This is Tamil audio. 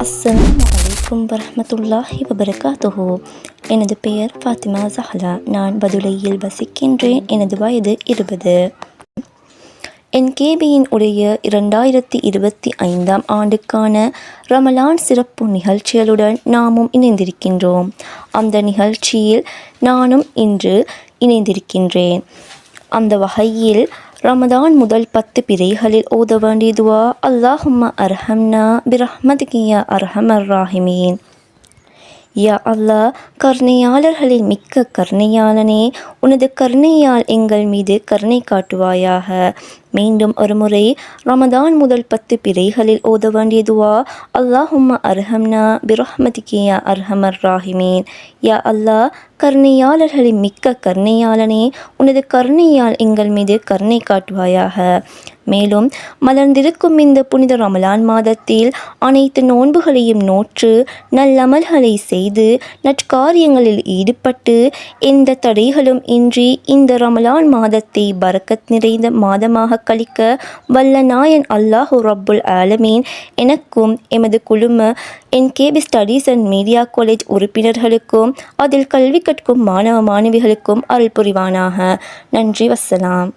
அஸ்ஸலாமு அலைக்கும் வரஹ்மத்துல்லாஹி எனது பெயர் ஃபாத்திமா ஜஹலா நான் பதுலையில் வசிக்கின்றேன். எனது வயது இருபது. என் கேபியின் உடைய இரண்டாயிரத்தி இருபத்தி ஐந்தாம் ஆண்டுக்கான ரமலான் சிறப்பு நிகழ்ச்சிகளுடன் நாமும் இணைந்திருக்கின்றோம். அந்த நிகழ்ச்சியில் நானும் இன்று இணைந்திருக்கின்றேன். அந்த வகையில் ரமதான் முதல் பத்து பிறைகளில் ஓத வேண்டிய துவா அல்லாஹும்ம அர்ஹம்னா பிரஹ்மதிகியா அர்ஹமர் ராஹிமீன். யா அல்லாஹ் கருணையாளர்களின் மிக்க கருணையாளனே உனது கருணையால் எங்கள் மீது கருணை காட்டுவாயாக. மீண்டும் ஒருமுறை ரமதான் முதல் பத்து பிறைகளில் ஓத வேண்டிய துவா அல்லாஹும்ம அர்ஹம்னா பிரஹ்மதிகியா அர்ஹமர் ராஹிமீன். யா அல்லாஹ் கருணையாளர்களின் மிக்க கருணையாளனே உனது கருணையால் எங்கள் மீது கருணை காட்டுவாயாக. மேலும் மலர்ந்திருக்கும் இந்த புனித ரமலான் மாதத்தில் அனைத்து நோன்புகளையும் நோற்று நல்லமல்களை செய்து நற்காரியங்களில் ஈடுபட்டு எந்த தடைகளும் இன்றி இந்த ரமலான் மாதத்தை பறக்கத் நிறைந்த மாதமாக கழிக்க வல்ல நாயன் அல்லாஹு ரப்புல் ஆலமீன். எனக்கும் எமது குழும என் KP studies and media college உறுப்பினர்களுக்கும் அதில் கல்வி கற்கும் மாணவ மாணவிகளுக்கும் அருள் புரிவானாக. நன்றி வசலாம்